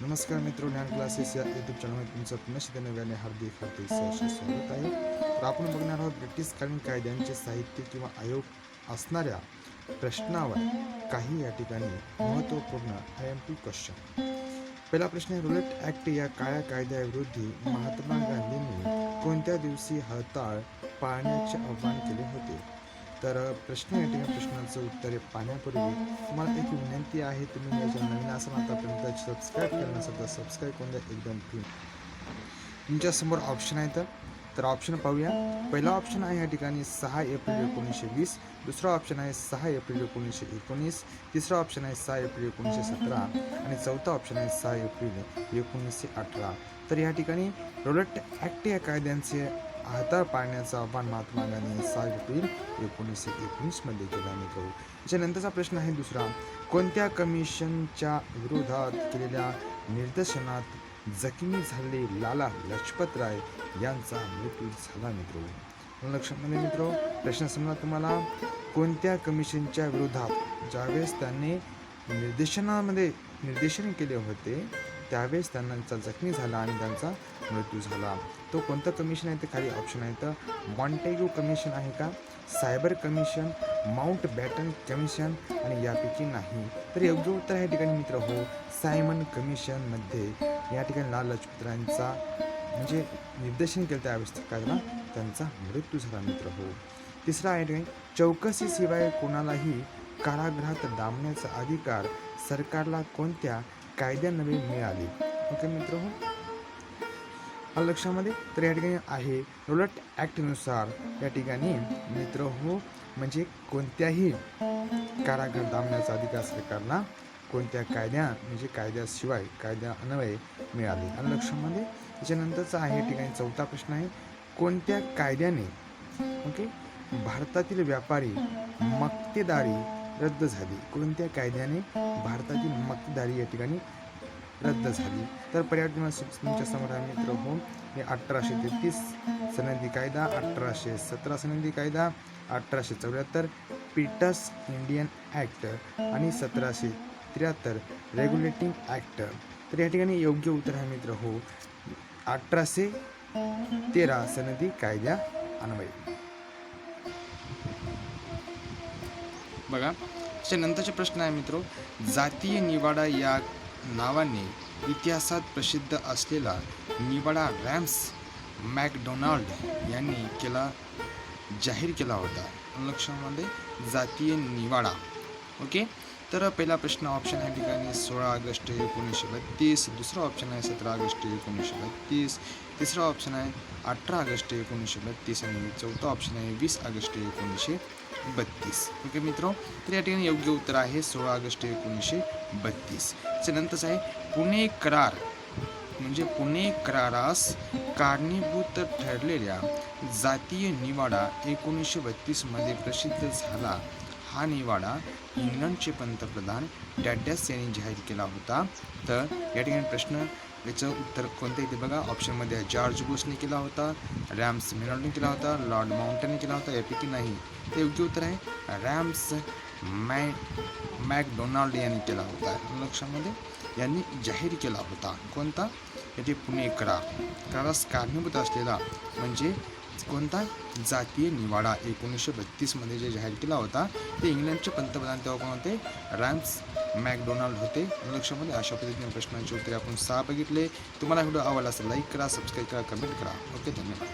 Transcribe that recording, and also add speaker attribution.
Speaker 1: नमस्कार मित्र ज्ञान क्लासेस या यूट्यूब चॅनलमध्ये तुमचं पुनश्च नव्याने हार्दिक हार्दिक सहर्ष स्वागत आहे. तर आपण बघणार आहोत ब्रिटिशकालीन कायद्यांचे साहित्य किंवा आयोग असणाऱ्या प्रश्नावर काही या ठिकाणी महत्त्वपूर्ण आय एम पी क्वेश्चन पहिला प्रश्न आहे रुलेट ॲक्ट या काळ्या कायद्याविरोधी महात्मा गांधींनी कोणत्या दिवशी हळताळ पाळण्याचे आव्हान केले होते? तर प्रश्न या ठिकाणी प्रश्नाचं उत्तर पाहण्यापूर्वी तुम्हाला एक विनंती आहे तुम्ही याच्या नवीन असाल आतापर्यंत सबस्क्राईब करण्यासाठी सबस्क्राईब करून द्या एकदम फ्री तुमच्यासमोर ऑप्शन आहेत तर. ऑप्शन पाहूया. पहिला ऑप्शन आहे या ठिकाणी सहा एप्रिल एकोणीसशे वीस. दुसरा ऑप्शन आहे सहा एप्रिल एकोणीसशे एकोणीस. तिसरा ऑप्शन आहे सहा एप्रिल एकोणीसशे सतरा. आणि चौथा ऑप्शन आहे सहा एप्रिल एकोणीसशे अठरा. तर या ठिकाणी रोलट ॲक्ट या कायद्यांचे आता पाण्याचं आव्हान महात्मा गांधी सहा एप्रिल एकोणीसशे एकोणीसमध्ये केलं मित्र याच्यानंतरचा प्रश्न आहे दुसरा. कोणत्या कमिशनच्या विरोधात केलेल्या निदर्शनात जखमी झालेले लाला लजपत राय यांचा मृत्यू झाला मित्र? लक्षामध्ये मित्र प्रश्न समजा तुम्हाला. कोणत्या कमिशनच्या विरोधात ज्यावेळेस त्यांनी निर्देशनामध्ये निर्देशन केले होते त्यावेळेस त्यांचा जखमी झाला आणि त्यांचा मृत्यू झाला. तो कोणतं कमिशन आहे ते खाली ऑप्शन आहे तर मॉन्टेग्यू कमिशन आहे का? Cyber commission Mountbatten commission आणि यापैकी नाही. तर योग्य उत्तर या ठिकाणी मित्र हो सायमन कमिशनमध्ये या ठिकाणी लाल लजपत म्हणजे निर्देशन केलं त्यावेळेस काय त्यांचा मृत्यू झाला मित्र हो. तिसरा आहे ठिकाणी चौकशीशिवाय कोणालाही कारागृहात डांबण्याचा अधिकार सरकारला कोणत्या कायद्यान्वये मिळाले. ओके मित्र हो हा लक्षामध्ये? तर या ठिकाणी आहे रोलट ॲक्टनुसार. या ठिकाणी मित्र हो म्हणजे कोणत्याही कारागृह दामण्याचा अधिकार सरकारला कोणत्या कायद्या म्हणजे कायद्याशिवाय कायद्या अन्वये मिळाले. आणि लक्षामध्ये? त्याच्यानंतरचा आहे या ठिकाणी चौथा प्रश्न आहे कोणत्या कायद्याने ओके भारतातील व्यापारी मक्तेदारी रद्द झाली. कोणत्या कायद्याने भारतातील मक्तेदारी या ठिकाणी रद्द झाली? तर पर्यावरण तुमच्यासमोर मित्र हो. हे अठराशे तेहतीस सनदी कायदा अठराशे सतरा सनदी कायदा अठराशे चौऱ्याहत्तर पीटर्स इंडियन ॲक्ट आणि सतराशे त्र्याहत्तर रेग्युलेटिंग ॲक्ट. तर या ठिकाणी योग्य उत्तर आहे मित्र हो. अठराशे तेरा सनदी कायद्या अन्वये. बघा त्याच्यानंतरचे प्रश्न आहे मित्र. जातीय निवाडा या नावाने इतिहासात प्रसिद्ध असलेला निवाडा रॅम्स मॅकडोनाल्ड यांनी केला जाहीर केला होता. लक्षामध्ये जातीय निवाडा. ओके? तर पहिला प्रश्न ऑप्शन आहे ठिकाणी सोळा ऑगस्ट एकोणीसशे बत्तीस. दुसरा ऑप्शन आहे सतरा ऑगस्ट एकोणीसशे बत्तीस. तिसरा ऑप्शन आहे अठरा ऑगस्ट एकोणीसशे बत्तीस आणि चौथा ऑप्शन आहे वीस ऑगस्ट एकोणीसशे बत्तीस. ओके मित्र तर या ठिकाणी योग्य उत्तर आहे सोळा ऑगस्ट एकोणीसशे बत्तीस. त्याच्यानंतरच आहे पुणे करार. म्हणजे पुणे करारास कारणीभूत ठरलेल्या जातीय निवाडा एकोणीसशे बत्तीसमध्ये प्रसिद्ध झाला. हा निवाडा इंग्लंडचे पंतप्रधान डॅडॅस यांनी जाहीर केला होता. तर या ठिकाणी प्रश्न याचं उत्तर कोणतं येते बघा. ऑप्शनमध्ये आहे जॉर्ज बुशने केला होता रॅम्स मेनॉल्डने केला होता लॉर्ड माउंटनने केला होता यापैकी नाही. ते योग्य उत्तर आहे. रॅम्स मॅ मॅकडोनाल्ड यांनी केला होता. लक्षामध्ये यांनी जाहीर केला होता. कोणता? याचे पुणे करार कारास कारणीभूत असलेला म्हणजे कोणता? जातीय निवाडा. एकोणीसशे बत्तीसमध्ये जे जाहीर केला होता ते इंग्लंडचे पंतप्रधान तेव्हा कोण होते? रॅम्स मॅकडोनाल्ड होते. लक्षामध्ये अशा पद्धतीने प्रश्नांची उत्तरे आपण सहा बघितले. तुम्हाला व्हिडिओ आवडला असेल लाईक करा सबस्क्राईब करा कमेंट करा. ओके धन्यवाद.